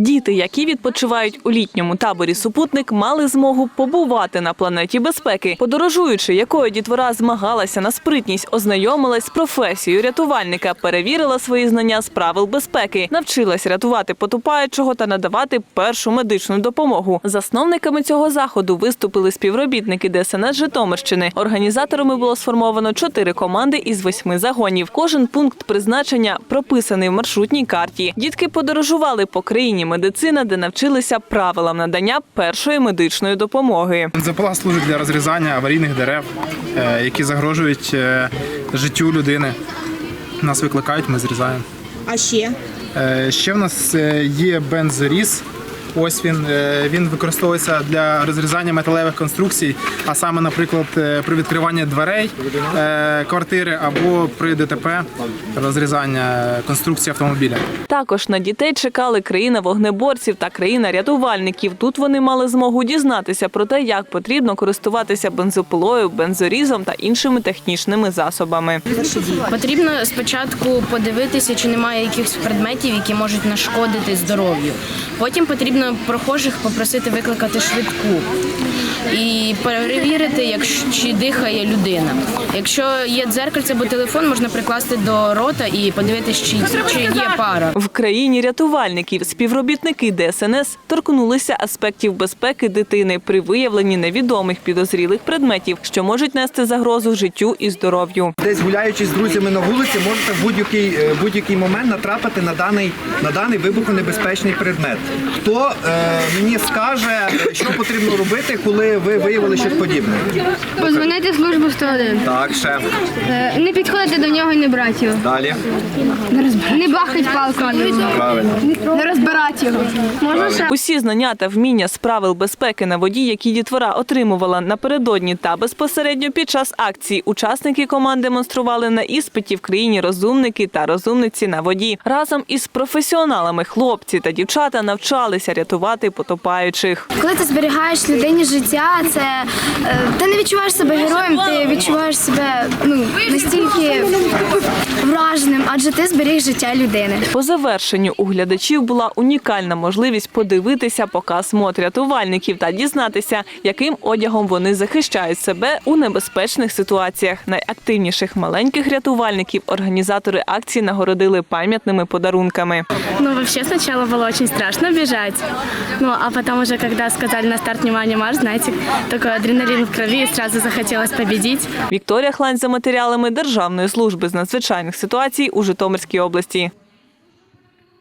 Діти, які відпочивають у літньому таборі супутник, мали змогу побувати на планеті безпеки. Подорожуючи, якою дітвора змагалася на спритність, ознайомилась з професією рятувальника, перевірила свої знання з правил безпеки, навчилась рятувати потопаючого та надавати першу медичну допомогу. Засновниками цього заходу виступили співробітники ДСНС Житомирщини. Організаторами було сформовано чотири команди із восьми загонів. Кожен пункт призначення прописаний в маршрутній карті. Дітки подорожували по країні медицина, де навчилися правилам надання першої медичної допомоги. Запала служить для розрізання аварійних дерев, е, які загрожують е, життю людини. Нас викликають, ми зрізаємо. А ще Е, Ще в нас е, є бензоріз. Ось він Е, він використовується для розрізання металевих конструкцій, а саме, наприклад, е, при відкриванні дверей е, квартири або при ДТП розрізання конструкції автомобіля. Також на дітей чекали країна вогнеборців та країна рятувальників. Тут вони мали змогу дізнатися про те, як потрібно користуватися бензопилою, бензорізом та іншими технічними засобами. Потрібно спочатку подивитися, чи немає якихось предметів, які можуть нашкодити здоров'ю. Потім потрібно прохожих попросити викликати швидку і перевірити, якщо чи дихає людина. Якщо є дзеркальце або телефон, можна прикласти до рота і подивитися, чи, чи є пара. В країні рятувальників співробітники ДСНС торкнулися аспектів безпеки дитини при виявленні невідомих підозрілих предметів, що можуть нести загрозу життю і здоров'ю. Десь гуляючи з друзями на вулиці, можете в будь-який е, будь-який момент натрапити на даний на даний вибухонебезпечний предмет. Хто е, мені скаже, що потрібно робити, коли ви виявили щось подібне? Позвонити в службу 101. Так, ще Е, Не підходити до нього і не брати його. далі. Не бахать палкою. Не розбирати його. Усі знання та вміння з правил безпеки на воді, які дітвора отримувала напередодні та безпосередньо під час акції, учасники команд демонстрували на іспиті в країні розумники та розумниці на воді. Разом із професіоналами хлопці та дівчата навчалися рятувати потопаючих. Коли ти зберігаєш людині життя, це е, ти не відчуваєш себе героєм, ти відчуваєш себе ну настільки адже ти зберіг життя людини. По завершенню у глядачів була унікальна можливість подивитися показ мод рятувальників та дізнатися, яким одягом вони захищають себе у небезпечних ситуаціях. Найактивніших маленьких рятувальників організатори акції нагородили пам'ятними подарунками. Ну, вообще сначала было очень страшно бежать. Ну, а потом уже, когда сказали на старт «Внимание, марш», знаете, такой адреналин в крови, и сразу захотелось победить. Вікторія Хлань за матеріалами Державної служби з надзвичайних ситуацій у Житомирській області.